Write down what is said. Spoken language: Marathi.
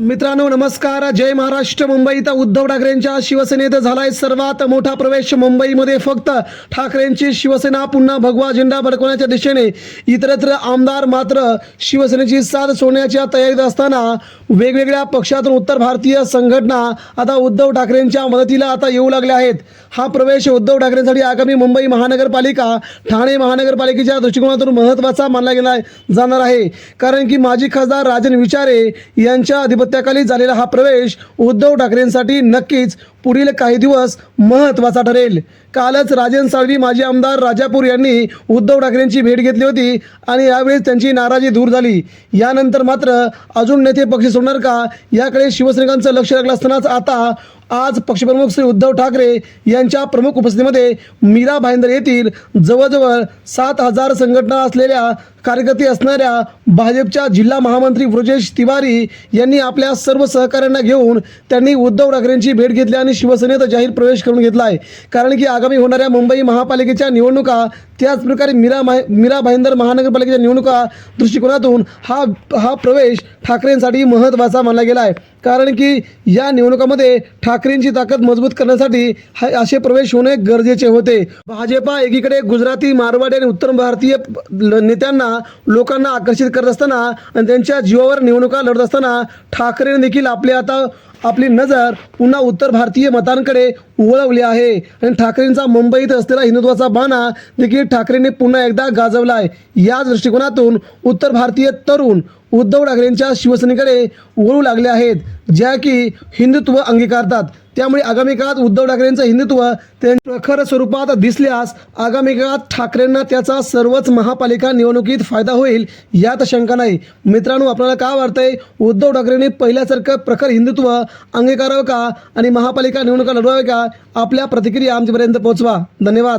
मित्रांनो नमस्कार. जय महाराष्ट्र. मुंबईत उद्धव ठाकरेंच्या शिवसेनेत झालाय सर्वात मोठा प्रवेश. मुंबईमध्ये फक्त ठाकरेंची शिवसेना पुन्हा भगवा झेंडा भडकवण्याच्या दिशेने इतरत्र आमदार मात्र शिवसेनेची साथ सोडण्याच्या तयारीत असताना वेगवेगळ्या पक्षातून उत्तर भारतीय संघटना आता उद्धव ठाकरेंच्या मदतीला आता येऊ लागल्या आहेत. हा प्रवेश उद्धव ठाकरेंसाठी आगामी मुंबई महानगरपालिका ठाणे महानगरपालिकेच्या दृष्टिकोनातून महत्त्वाचा मानला गेला जाणार आहे. कारण की माजी खासदार राजन विचारे यांच्या अधिपत्याखाली झालेला हा प्रवेश उद्धव ठाकरेंसाठी नक्कीच पुढील काही दिवस महत्त्वाचा ठरेल. कालच राजन साळवी माजी आमदार राजापूर यांनी उद्धव ठाकरेंची भेट घेतली होती आणि यावेळेस त्यांची नाराजी दूर झाली. यानंतर मात्र अजून नेते पक्ष सोडणार का? याकडे शिवसैनिकांचं लक्ष लागलं असतानाच आता आज पक्षप्रमुख श्री उद्धव ठाकरे यांच्या प्रमुख उपस्थितीमध्ये मीरा भाईंदर येथील जवळजवळ सात हजार संघटना असलेल्या कार्यकर्ते असणाऱ्या भाजपच्या जिल्हा महामंत्री ब्रजेश तिवारी यांनी आपल्या सर्व सहकाऱ्यांना घेऊन त्यांनी उद्धव ठाकरेंची भेट घेतली आणि शिवसेनेत जाहीर प्रवेश करून घेतला आहे कारण की आगामी होणाऱ्या मुंबई महापालिकेच्या निवडणुका त्याचप्रकारे मीरा मा मीरा भाईंदर महानगरपालिकेच्या निवडणुका दृष्टिकोनातून हा हा प्रवेश ठाकरेंसाठी महत्त्वाचा मानला गेला आहे कारण की या निवडणुकामध्ये ठाकरेंची ताकद मजबूत करण्यासाठी असे प्रवेश होणे गरजेचे होते. भाजपा एकीकडे गुजराती मारवाडी आणि उत्तर भारतीय ल- नेत्यांना लोकांना आकर्षित करत असताना आणि त्यांच्या जीवावर निवडणुका लढत असताना ठाकरेने देखील आपले आता आपली नजर पुन्हा उत्तर भारतीय मतांकडे वळवली आहे. आणि ठाकरेंचा मुंबईत असलेला हिंदुत्वाचा बाणा देखील ठाकरेंनी पुन्हा एकदा गाजवला आहे याच दृष्टिकोनातून उत्तर भारतीय तरुण उद्धव ठाकरेंच्या शिवसेनेकडे वळू लागले आहेत. ज्या की हिंदुत्व अंगीकारतात. त्यामुळे आगामी काळात उद्धव ठाकरेंचं हिंदुत्व त्यांच्या प्रखर स्वरूपात दिसल्यास आगामी काळात ठाकरेंना त्याचा सर्वच महापालिका निवडणुकीत फायदा होईल यात शंका नाही. मित्रांनो आपल्याला काय वाटतंय? उद्धव ठाकरेंनी पहिल्यासारखं प्रखर हिंदुत्व अंगीकारावं का? आणि महापालिका निवडणुका लढवाव्या का? आपल्या प्रतिक्रिया आमच्यापर्यंत पोहोचवा. धन्यवाद.